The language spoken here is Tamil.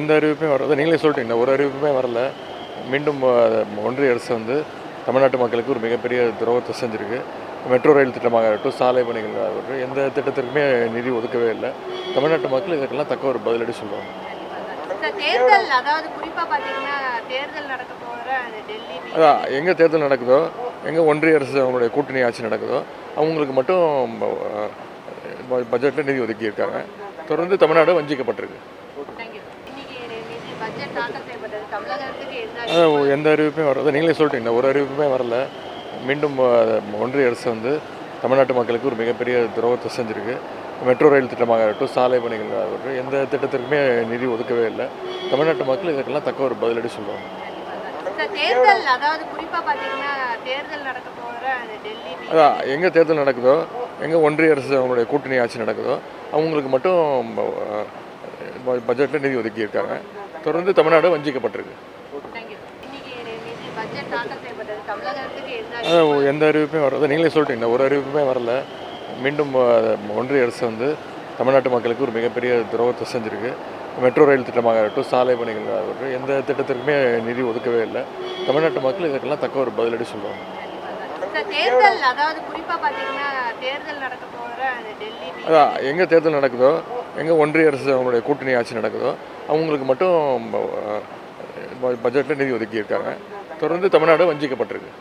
எந்த அறிவிப்புமே வரல. நீங்களே சொல்லிட்டீங்க. ஒரு அறிவிப்புமே வரல. மீண்டும் ஒன்றிய அரசு வந்து தமிழ்நாட்டு மக்களுக்கு ஒரு மிகப்பெரிய துரோகத்தை செஞ்சுருக்கு. மெட்ரோ ரயில் திட்டமாக இருக்கட்டும் சாலை பணிகள் ஆகட்டும் எந்த திட்டத்திற்குமே நிதி ஒதுக்கவே இல்லை. தமிழ்நாட்டு மக்கள் இதற்கெல்லாம் தக்க ஒரு பதிலடி சொல்லுவாங்க. தேர்தல் அதாவது நடக்க போகிற அதான் எங்கே தேர்தல் நடக்குதோ எங்கே ஒன்றிய அரசு அவங்களுடைய கூட்டணி ஆட்சி நடக்குதோ அவங்களுக்கு மட்டும் பட்ஜெட்டில் நிதி ஒதுக்கியிருக்காங்க. தொடர்ந்து தமிழ்நாடு வஞ்சிக்கப்பட்டிருக்கு. எந்த அறிவிப்புமே வரல. நீங்களே சொல்லிட்டீங்க. ஒரு அறிவிப்புமே வரல. மீண்டும் ஒன்றிய அரசு வந்து தமிழ்நாட்டு மக்களுக்கு ஒரு மிகப்பெரிய துரோகத்தை செஞ்சுருக்கு. மெட்ரோ ரயில் திட்டமாக இருக்கட்டும் சாலை பணிகள் ஆகட்டும் எந்த திட்டத்திற்குமே நிதி ஒதுக்கவே இல்லை. தமிழ்நாட்டு மக்கள் இதற்கெல்லாம் தக்க ஒரு பதிலடி சொல்லுவாங்க. சார் தேர்தல் அதாவது குறிப்பா பாத்தீங்கன்னா தேர்தல் நடக்க போகிற அந்த டெல்லி மீ- அதான் எங்கே தேர்தல் நடக்குதோ எங்கே ஒன்றிய அரசு அவங்களுடைய கூட்டணி ஆட்சி நடக்குதோ அவங்களுக்கு மட்டும் பட்ஜெட்டில் நிதி ஒதுக்கியிருக்காங்க தொடர்ந்து தமிழ்நாடு வஞ்சிக்கப்பட்டிருக்கு. எந்த அதான் எந்த அறிவிப்புமே வராது நீங்களே சொல்லிட்டீங்க ஒரு அறிவிப்புமே வரல. மீண்டும் ஒன்றிய அரசு வந்து தமிழ்நாட்டு மக்களுக்கு ஒரு மிகப்பெரிய துரோகத்தை செஞ்சுருக்கு. மெட்ரோ ரயில் திட்டமாக இருக்கட்டும் சாலை பணிகள் ஆகட்டும் எந்த திட்டத்திற்குமே நிதி ஒதுக்கவே இல்லை. தமிழ்நாட்டு மக்கள் இதற்கெல்லாம் தக்க ஒரு பதிலடி சொல்லுவாங்க அதான் எங்கே தேர்தல் நடக்குதோ எங்கே ஒன்றிய அரசு அவங்களுடைய கூட்டணி ஆட்சி நடக்குதோ அவங்களுக்கு மட்டும் பட்ஜெட்டில் நிதி ஒதுக்கியிருக்காங்க. தொடர்ந்து தமிழ்நாடு வஞ்சிக்கப்பட்டிருக்கு.